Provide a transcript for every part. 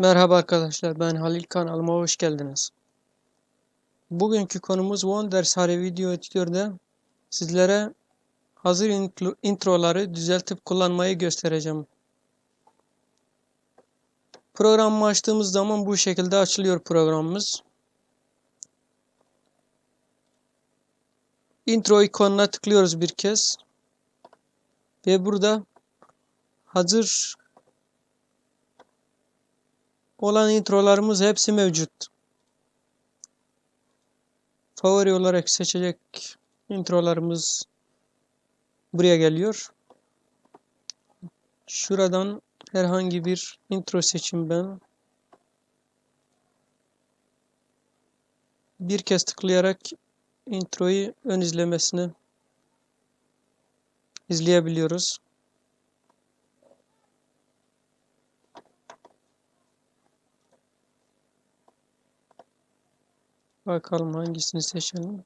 Merhaba arkadaşlar, ben Halil kanalıma hoş geldiniz. Bugünkü konumuz Wonder Sare Video Editör'de sizlere hazır intro- introları düzeltip kullanmayı göstereceğim. Programı açtığımız zaman bu şekilde açılıyor programımız. Intro ikonuna tıklıyoruz bir kez. Ve burada hazır olan introlarımız hepsi mevcut. Favori olarak seçecek introlarımız buraya geliyor. Şuradan herhangi bir intro seçim ben. Bir kez tıklayarak introyu ön izlemesini izleyebiliyoruz. Bakalım hangisini seçelim.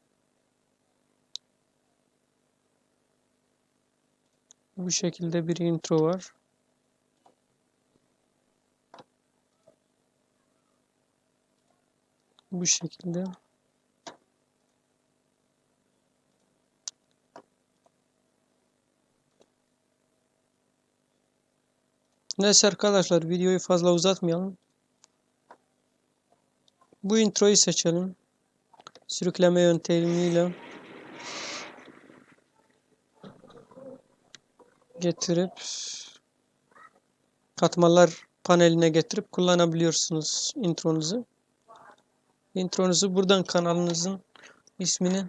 Bu şekilde bir intro var. Bu şekilde. Neyse arkadaşlar videoyu fazla uzatmayalım. Bu introyu seçelim. Sürükleme yöntemiyle getirip katmanlar paneline getirip kullanabiliyorsunuz intronuzu. Intronuzu buradan kanalınızın ismini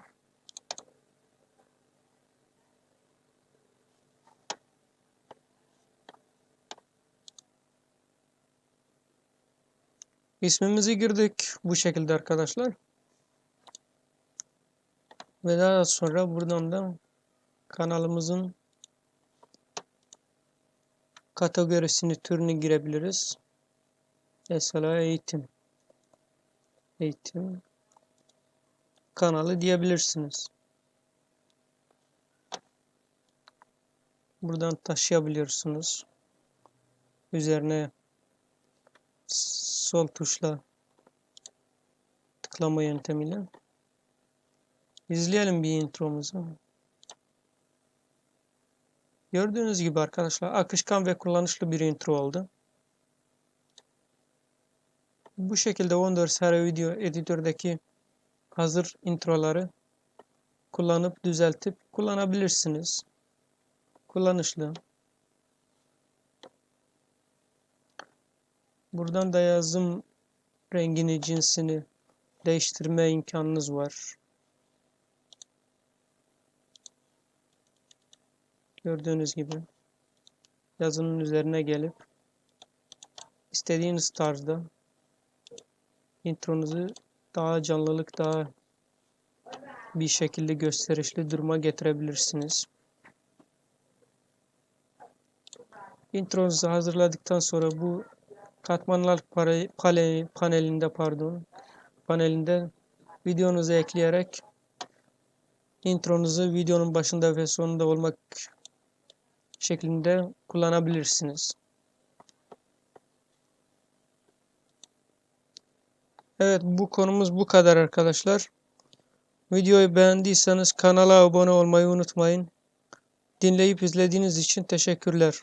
ismimizi girdik bu şekilde arkadaşlar. Ve daha sonra buradan da kanalımızın kategorisini, türünü girebiliriz. Mesela eğitim. Eğitim kanalı diyebilirsiniz. Buradan taşıyabiliyorsunuz. Üzerine sol tuşla tıklama yöntemiyle. İzleyelim bir intromuzu. Gördüğünüz gibi arkadaşlar akışkan ve kullanışlı bir intro oldu. Bu şekilde Wonder Sare Video Editör'deki hazır introları kullanıp düzeltip kullanabilirsiniz. Kullanışlı. Buradan da yazım rengini, cinsini değiştirme imkanınız var. Gördüğünüz gibi yazının üzerine gelip istediğiniz tarzda intronuzu daha canlılık, daha bir şekilde gösterişli duruma getirebilirsiniz. Intronuzu hazırladıktan sonra bu katmanlar panelinde pardon panelinde videonuzu ekleyerek intronuzu videonun başında ve sonunda olmak şeklinde kullanabilirsiniz. Evet bu konumuz bu kadar arkadaşlar. Videoyu beğendiyseniz kanala abone olmayı unutmayın. Dinleyip izlediğiniz için teşekkürler.